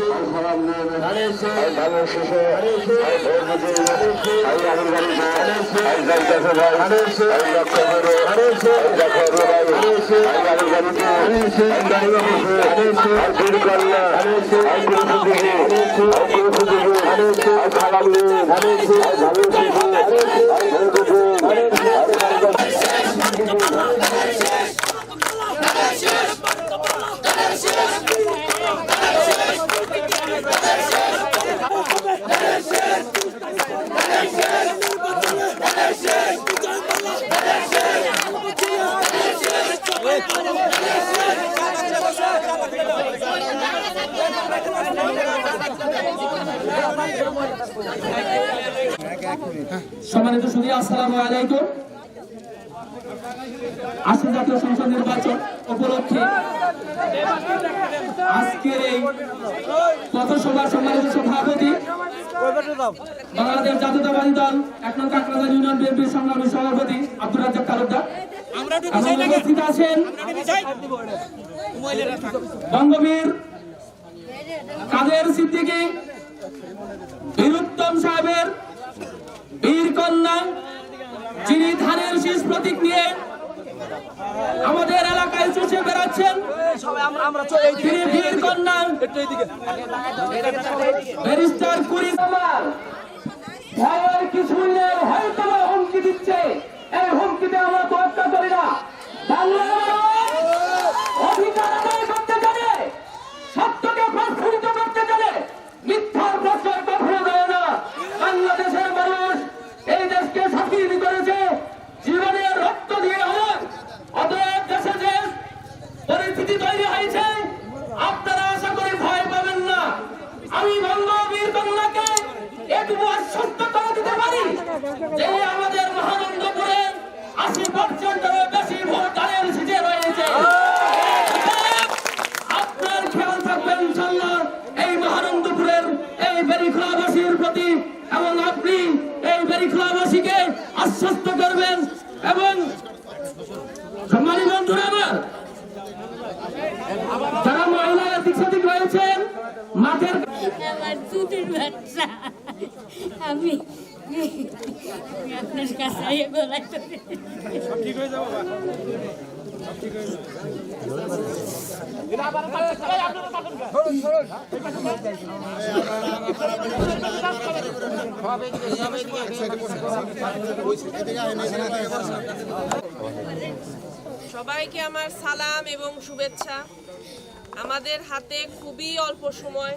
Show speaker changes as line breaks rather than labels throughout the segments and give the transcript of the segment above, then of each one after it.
সালাম নিয়ে নেন ভালো শেষে আমার বাড়িতে যাইতেছে ভাই লক্ষ্য করো দেখো ভাই আমার বাড়িতে গাড়ি বাবুকে ভিড় করলে দিকে সালাম নিয়ে ভালো
সম্মানিত সুদী আসসালামু আলাইকুম। আসন্ন জাতীয় সংসদ নির্বাচন উপলক্ষে আজকের এই পথসভার সম্মানিত সভাপতি বাংলাদেশ জাতীয়তাবাদী দল এক নং কাকরাজার ইউনিয়ন বিএনপির সংগ্রামী সভাপতি আব্দুল রাজ্জাক তালুকদার। উপস্থিত আছেন বঙ্গবীর কাদের সিদ্দিকী? বীরুত্তম সাহেবের বীর কন্যা যিনি ধানের শীষ প্রতীক নিয়ে আমাদের এলাকায় চুষে বেড়াচ্ছেন তিনি বীর কন্যা ব্যারিস্টার কুড়ি আমার ভয়ের কিছু নেই হয়তো বা হুমকি দিচ্ছে এই হুমকিতে আমরা তোয়াক্কা করি না বাংলার মানুষ অধিকার আদায় করতে জানে সত্যকে প্রস্ফুটিত করতে জানে মিথ্যার প্রশ্রয় কখনো দেয় না বাংলাদেশের মানুষ এই দেশকে স্বাধীন করেছে জীবনের রক্ত দিয়ে হোক অতএব দেশে যে পরিস্থিতি তৈরি হয়েছে আপনারা আশা করি ভয় পাবেন না আমি বঙ্গবীর কন্যাকে আমাদের মহানন্দপুরে আশি পার্সেন্টেরও বেশি রয়েছে। আপনার খেয়াল থাকবেন এই মহানন্দপুরের এই বেরিখোলাবাসীর প্রতি, এবং আপনি এই বেরিখোলাবাসীকে আশ্বস্ত করবেন এবং সম্মানী বন্ধুরা মহিলা এদিক সেদিক রয়েছেন, মাঠের
আমার দুধের আমি। আপনার কাছে আইয়া গলায় ধরে
সবাইকে আমার সালাম এবং শুভেচ্ছা। আমাদের হাতে খুবই অল্প সময়।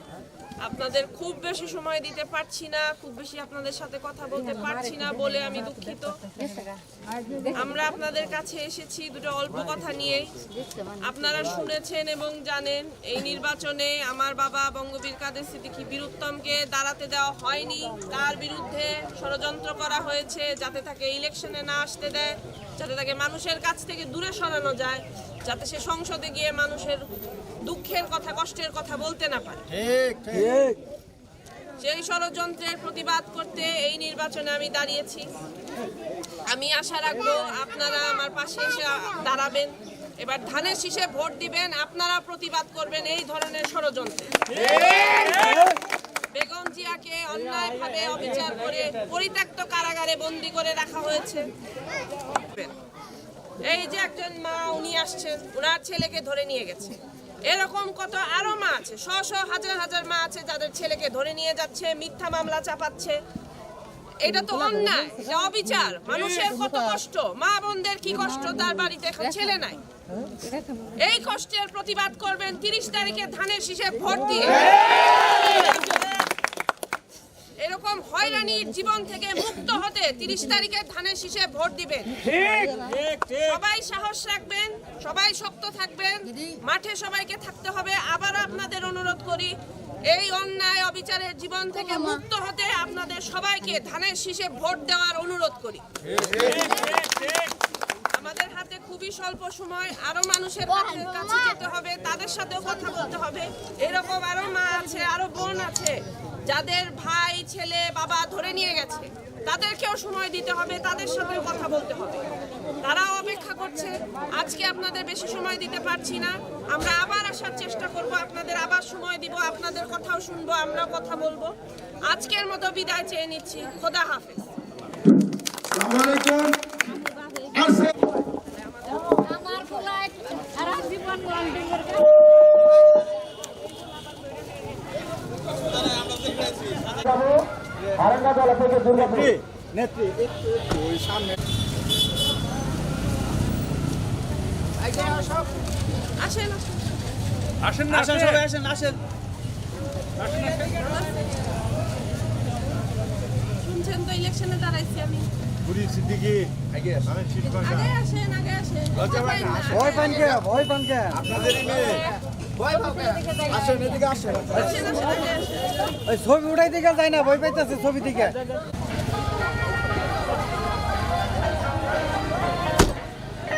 আপনাদের খুব বেশি সময় দিতে পারছি না, খুব বেশি আপনাদের সাথে কথা বলতে পারছি না বলে আমি দুঃখিত। আমরা আপনাদের কাছে এসেছি দুটো অল্প কথা নিয়ে। আপনারা শুনেছেন এবং জানেন, এই নির্বাচনে আমার বাবা বঙ্গবীর কাদের সিদ্দিকী বীরুত্তমকে দাঁড়াতে দেওয়া হয়নি। তার বিরুদ্ধে ষড়যন্ত্র করা হয়েছে যাতে তাকে ইলেকশনে না আসতে দেয়, যাতে তাকে মানুষের কাছ থেকে দূরে সরানো যায়, যাতে সে সংসদে গিয়ে মানুষের দুঃখের কথা কষ্টের কথা বলতে না পারে। সেই ষড়যন্ত্রের প্রতিবাদ করতে এই নির্বাচনে আমি দাঁড়িয়েছি। আমি আশা রাখব আপনারা আমার পাশে এসে দাঁড়াবেন। এবার ধানের শীষে ভোট দিবেন আপনারা প্রতিবাদ করবেন এই ধরনের ষড়যন্ত্রে। বেগম জিয়াকে অন্যায়ভাবে অবিচার করে পরিত্যক্ত কারাগারে বন্দি করে রাখা হয়েছে। এই যে একজন মা উনি আসছেন ওনার ছেলেকে ধরে নিয়ে গেছে। এরকম কত আরও মা আছে। শ শ হাজার হাজার মা আছে যাদের ছেলেকে ধরে নিয়ে যাচ্ছে মিথ্যা মামলা চাপাচ্ছে। এটা তো অন্যায় এটা অবিচার। মানুষের কত কষ্ট। মা বোনদের কি কষ্ট? তার বাড়িতে এখন ছেলে নাই। এই কষ্টের প্রতিবাদ করবেন তিরিশ তারিখে ধানের শীষে ভর্তি দিয়ে। এরকম হয়রানির জীবন থেকে মুক্ত হতে তিরিশ তারিখে ধানের শীষে ভোট দিবেন। সবাই সাহস রাখবেন সবাই শক্ত থাকবেন মাঠে সবাইকে থাকতে হবে। আবার আপনাদের অনুরোধ করি এই অন্যায় অবিচারের জীবন থেকে মুক্ত হতে আপনাদের সবাইকে ধানের শীষে ভোট দেওয়ার অনুরোধ করি। আমাদের হাতে খুবই স্বল্প সময় আরও মানুষের কাছে কাছে যেতে হবে তাদের সাথেও কথা বলতে হবে। এরকম আরও মা আছে, আরও বোন আছে, যাদের ভাই, ছেলে, বাবা ধরে নিয়ে গেছে, তাদেরকেও সময় দিতে হবে, তাদের সাথেও কথা বলতে হবে। তারাও অপেক্ষা করছে, আজকে আপনাদের বেশি সময় দিতে পারছি না, আমরা আবার আসার চেষ্টা করব, আপনাদের আবার সময় দিব, আপনাদের কথাও শুনব, আমরাও কথা বলব। আজকের মতো বিদায় চেয়ে নিচ্ছি, খোদা হাফেজ
আসসালামাইকুম আর সে-
আমার পোলায় সারা জীবন লন্ডনের
আসেন
আসেন না আসেন সবাই আসেন আসেন।
শুনছেন তো ইলেকশনে দাঁড়াইছি আমি।
পুরি সিদ্দিকি আগে
আগে আসেন আগে আসেন।
ভয় পান কে ভয় পান কে?
আপনাদেরই মেয়ে।
ছবি উঠাই দিকে যায় না ভয় পাইতেছে ছবি দিকে